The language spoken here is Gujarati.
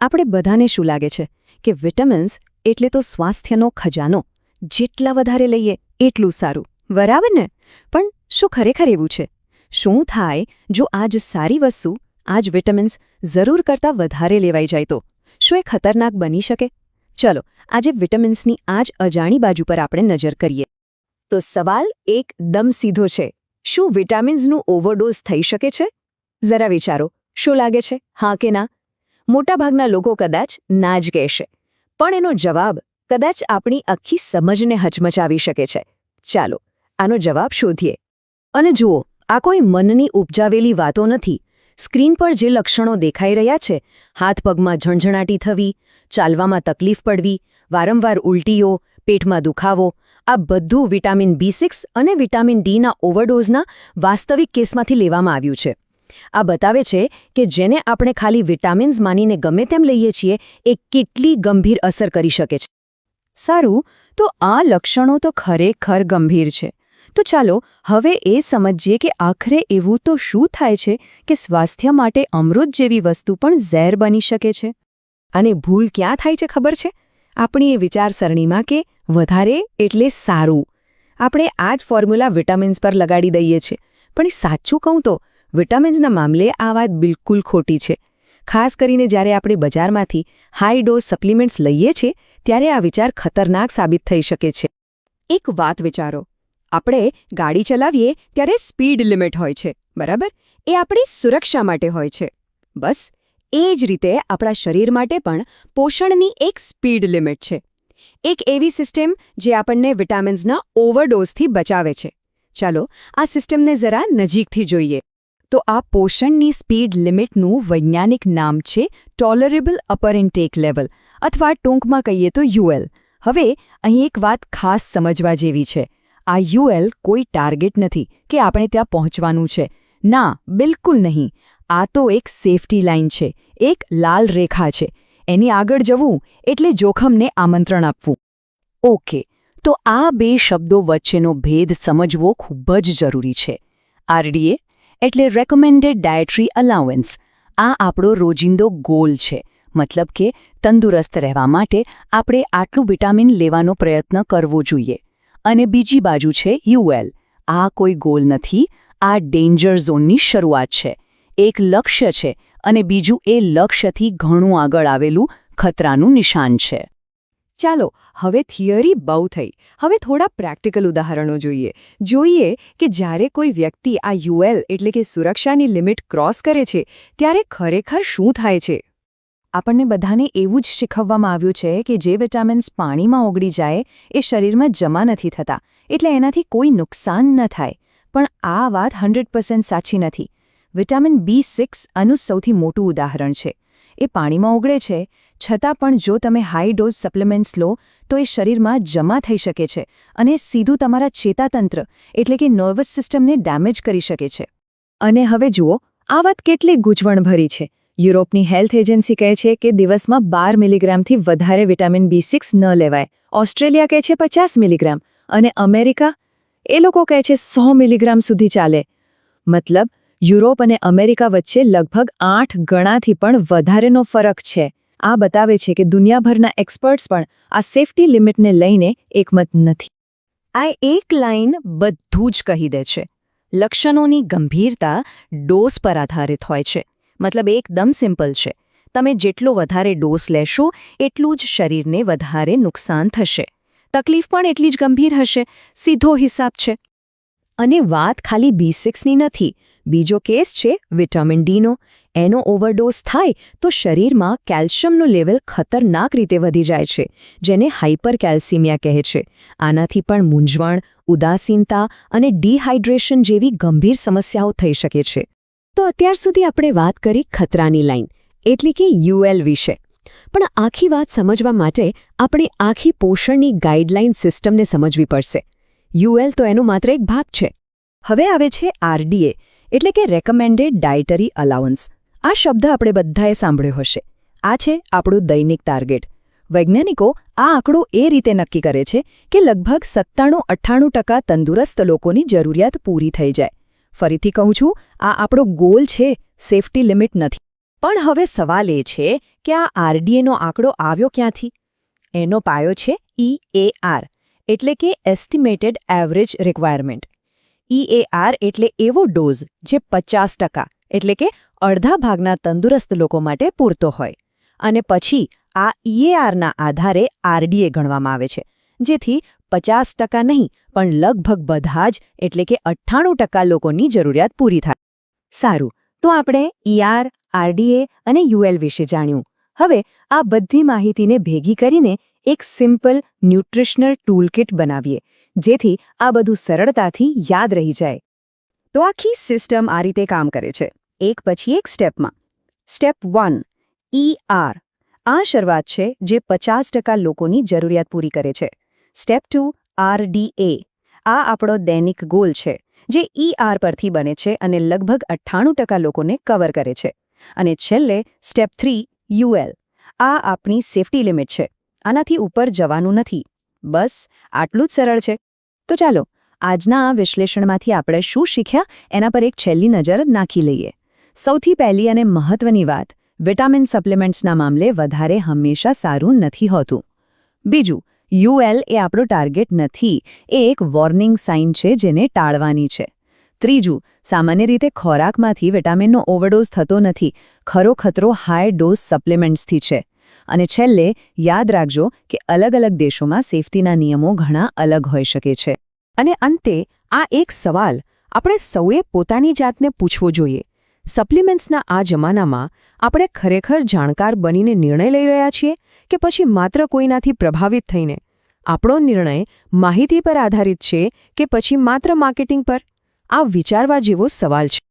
આપણે બધાને શું લાગે છે? કે વિટામિન્સ એટલે તો સ્વાસ્થ્યનો ખજાનો. જેટલા વધારે લઈએ એટલું સારું. બરાબર ને? પણ શું ખરેખર એવું છે? શું થાય જો આજ સારી વસ્તુ, આજ વિટામિન્સ જરૂર કરતાં વધારે લેવાઈ જાય તો? શું એ ખતરનાક બની શકે? ચલો, આજે વિટામિન્સની આજ અજાણી બાજુ પર આપણે નજર કરીએ. તો સવાલ એકદમ સીધો છે. શું વિટામિન્સનું ઓવરડોઝ થઈ શકે છે? જરા વિચારો. શું લાગે છે? હા કે ના? મોટાભાગના લોકો કદાચ ના જ કહેશે. પણ એનો જવાબ કદાચ આપણી આખી સમજને હચમચાવી શકે છે. ચાલો, આનો જવાબ શોધીએ. અને જુઓ, આ કોઈ મનની ઉપજાવેલી વાતો નથી. સ્ક્રીન પર જે લક્ષણો દેખાઈ રહ્યા છે, હાથ પગમાં ઝણઝણાટી થવી, ચાલવામાં તકલીફ પડવી, વારંવાર ઉલટીઓ, પેટમાં દુખાવો, આ બધું વિટામિન બી અને વિટામિન ડીના ઓવરડોઝના વાસ્તવિક કેસમાંથી લેવામાં આવ્યું છે. આ બતાવે છે કે જેને આપણે ખાલી વિટામિન્સ માનીને ગમે તેમ લઈએ છીએ, એ કેટલી ગંભીર અસર કરી શકે છે. સારું, તો આ લક્ષણો તો ખરેખર ગંભીર છે. તો ચાલો, હવે એ સમજીએ કે આખરે એવું તો શું થાય છે કે સ્વાસ્થ્ય માટે અમૃત જેવી વસ્તુ પણ ઝેર બની શકે છે? અને ભૂલ ક્યાં થાય છે ખબર છે? આપણી એ વિચારસરણીમાં કે વધારે એટલે સારું. આપણે આ જ ફોર્મ્યુલા વિટામિન્સ પર લગાડી દઈએ છીએ. પણ સાચું કહું તો વિટામિન્સના મામલે આ વાત બિલકુલ ખોટી છે. ખાસ કરીને જ્યારે આપણે બજારમાંથી હાઈ ડોઝ સપ્લિમેન્ટ્સ લઈએ છીએ, ત્યારે આ વિચાર ખતરનાક સાબિત થઈ શકે છે. એક વાત વિચારો. આપણે ગાડી ચલાવીએ ત્યારે સ્પીડ લિમિટ હોય છે, બરાબર? એ આપણી સુરક્ષા માટે હોય છે. બસ, એ જ રીતે આપણા શરીર માટે પણ પોષણની એક સ્પીડ લિમિટ છે. એક એવી સિસ્ટમ જે આપણને વિટામિન્સના ઓવરડોઝથી બચાવે છે. ચાલો, આ સિસ્ટમને જરા નજીકથી જોઈએ. તો આ પોષણની સ્પીડ લિમિટનું વૈજ્ઞાનિક નામ છે ટોલરેબલ અપર ઇન્ટેક લેવલ અથવા ટૂંકમાં કહીએ તો યુએલ હવે, અહીં એક વાત ખાસ સમજવા જેવી છે. આ યુએલ કોઈ ટાર્ગેટ નથી કે આપણે ત્યાં પહોંચવાનું છે. ના, બિલકુલ નહીં. આ તો એક સેફટી લાઇન છે. એક લાલ રેખા છે. એની આગળ જવું એટલે જોખમને આમંત્રણ આપવું. ઓકે. તો આ બે શબ્દો વચ્ચેનો ભેદ સમજવો ખૂબ જ જરૂરી છે. આરડીએ એટલે રેકમેન્ડેડ ડાયટરી અલાવન્સ આ આપણો રોજિંદો ગોલ છે. મતલબ કે તંદુરસ્ત રહેવા માટે આપણે આટલું વિટામિન લેવાનો પ્રયત્ન કરવો જોઈએ. અને બીજી બાજુ છે યુએલ આ કોઈ ગોલ નથી. આ ડેન્જર ઝોનની શરૂઆત છે. એક લક્ષ્ય છે અને બીજું એ લક્ષ્યથી ઘણું આગળ આવેલું ખતરાનું નિશાન છે. ચાલો, હવે થિયરી બહુ થઈ. હવે થોડા પ્રેક્ટિકલ ઉદાહરણો જોઈએ. જોઈએ કે જ્યારે કોઈ વ્યક્તિ આ યુએલ એટલે કે સુરક્ષાની લિમિટ ક્રોસ કરે છે, ત્યારે ખરેખર શું થાય છે? આપણને બધાને એવું જ શીખવવામાં આવ્યું છે કે જે વિટામિન્સ પાણીમાં ઓગળી જાય, એ શરીરમાં જમા નથી થતા. એટલે એનાથી કોઈ નુકસાન ન થાય. પણ આ વાત હન્ડ્રેડ સાચી નથી. વિટામિન બી સિક્સ આનું સૌથી મોટું ઉદાહરણ છે. એ પાણીમાં ઓગળે છે, છતાં પણ જો તમે હાઈ ડોઝ સપ્લિમેન્ટ્સ લો, તો એ શરીરમાં જમા થઈ શકે છે અને સીધું તમારા ચેતાતંત્ર એટલે કે નર્વસ સિસ્ટમને ડેમેજ કરી શકે છે. અને હવે જુઓ, આ વાત કેટલી ગૂંચવણભરી છે. યુરોપની હેલ્થ એજન્સી કહે છે કે દિવસમાં બાર મિલીગ્રામથી વધારે વિટામિન બી સિક્સ ન લેવાય. ઓસ્ટ્રેલિયા કહે છે પચાસ મિલીગ્રામ અને અમેરિકા, એ લોકો કહે છે સો મિલીગ્રામ સુધી ચાલે. મતલબ યુરોપ અને અમેરિકા વચ્ચે લગભગ આઠ ગણાથી પણ વધારેનો ફરક છે. આ બતાવે છે કે દુનિયાભરના એક્સપર્ટ્સ પણ આ સેફટી લિમિટને લઈને એકમત નથી. આ એક લાઇન બધું જ કહી દે છે. લક્ષણોની ગંભીરતા ડોઝ પર આધારિત હોય છે. મતલબ એકદમ સિમ્પલ છે. તમે જેટલો વધારે ડોઝ લેશો, એટલું જ શરીરને વધારે નુકસાન થશે. તકલીફ પણ એટલી જ ગંભીર હશે. સીધો હિસાબ છે. અને વાત ખાલી બી સિક્સની નથી. બીજો કેસ છે વિટામિન ડીનો. એનો ઓવરડોઝ થાય તો શરીરમાં કેલ્શિયમનું લેવલ ખતરનાક રીતે વધી જાય છે, જેને હાઇપર કેલ્સિમિયા કહે છે. આનાથી પણ મૂંઝવણ, ઉદાસીનતા અને ડિહાઇડ્રેશન જેવી ગંભીર સમસ્યાઓ થઈ શકે છે. તો અત્યાર સુધી આપણે વાત કરી ખતરાની લાઇન એટલે કે યુએલ વિશે. પણ આખી વાત સમજવા માટે આપણે આખી પોષણની ગાઈડલાઇન સિસ્ટમને સમજવી પડશે. યુએલ તો એનો માત્ર એક ભાગ છે. હવે આવે છે આરડીએ એટલે કે રેકમેન્ડેડ ડાયટરી અલાવન્સ આ શબ્દ આપણે બધાએ સાંભળ્યો હશે. આ છે આપણું દૈનિક ટાર્ગેટ વૈજ્ઞાનિકો આ આંકડો એ રીતે નક્કી કરે છે કે લગભગ સત્તાણું અઠ્ઠાણું ટકા તંદુરસ્ત લોકોની જરૂરિયાત પૂરી થઈ જાય. ફરીથી કહું છું, આ આપણો ગોલ છે સેફટી લિમિટ નથી. પણ હવે સવાલ એ છે કે આ આરડીએનો આંકડો આવ્યો ક્યાંથી? એનો પાયો છે ઈએઆર એટલે કે એસ્ટિમેટેડ એવરેજ રિક્વાયરમેન્ટ ઈએઆર એટલે એવો ડોઝ જે પચાસ ટકા, એટલે કે અડધા ભાગના તંદુરસ્ત લોકો માટે પૂરતો હોય. અને પછી આ ઈએઆરના આધારે આરડીએ ગણવામાં આવે છે. જેથી પચાસ ટકા નહીં, પણ લગભગ બધા જ, એટલે કે અઠ્ઠાણું ટકા લોકોની જરૂરિયાત પૂરી થાય. સારું, તો આપણે ઈઆર આરડીએ અને યુએલ વિશે જાણ્યું. હવે આ બધી માહિતીને ભેગી કરીને એક સિમ્પલ ન્યુટ્રિશનલ ટૂલકિટ બનાવીએ. જેથી આ બધું સરળતાથી યાદ રહી જાય. તો આખી સિસ્ટમ આ રીતે કામ કરે છે. એક પછી એક સ્ટેપમાં. Step one. E R. આ શરૂઆત છે જે પચાસ લોકોની જરૂરિયાત પૂરી કરે છે. Step two, R D A. આ આપણો દૈનિક ગોલ છે, જે ઈ આર પરથી બને છે અને લગભગ અઠ્ઠાણું લોકોને કવર કરે છે. અને છેલ્લે સ્ટેપ થ્રી યુએલ આ આપણી સેફટી લિમિટ છે. આનાથી ઉપર જવાનું નથી. બસ, આટલું જ સરળ છે. તો ચાલો, આજના આ વિશ્લેષણમાંથી આપણે શું શીખ્યા એના પર એક છેલ્લી નજર નાખી લઈએ. સૌથી પહેલી અને મહત્વની વાત, વિટામિન સપ્લિમેન્ટ્સના મામલે વધારે હંમેશા સારું નથી હોતું. બીજું યુએલ એ આપણો ટાર્ગેટ નથી, એ એક વોર્નિંગ સાઇન છે જેને ટાળવાની છે. ત્રીજું, સામાન્ય રીતે ખોરાકમાંથી વિટામિનનો ઓવરડોઝ થતો નથી, ખરો ખતરો હાઈ ડોઝ સપ્લિમેન્ટ્સથી છે. અને છેલ્લે યાદ રાખજો કે અલગ અલગ દેશોમાં સેફટીના નિયમો ઘણા અલગ હોઈ શકે છે. અને અંતે, આ એક સવાલ આપણે સૌએ પોતાની જાતને પૂછવો જોઈએ. સપ્લિમેન્ટ્સના આ જમાનામાં આપણે ખરેખર જાણકાર બનીને નિર્ણય લઈ રહ્યા છીએ કે પછી માત્ર કોઈનાથી પ્રભાવિત થઈને? આપણો નિર્ણય માહિતી પર આધારિત છે કે પછી માત્ર માર્કેટિંગ પર? આ વિચારવા જેવો સવાલ છે.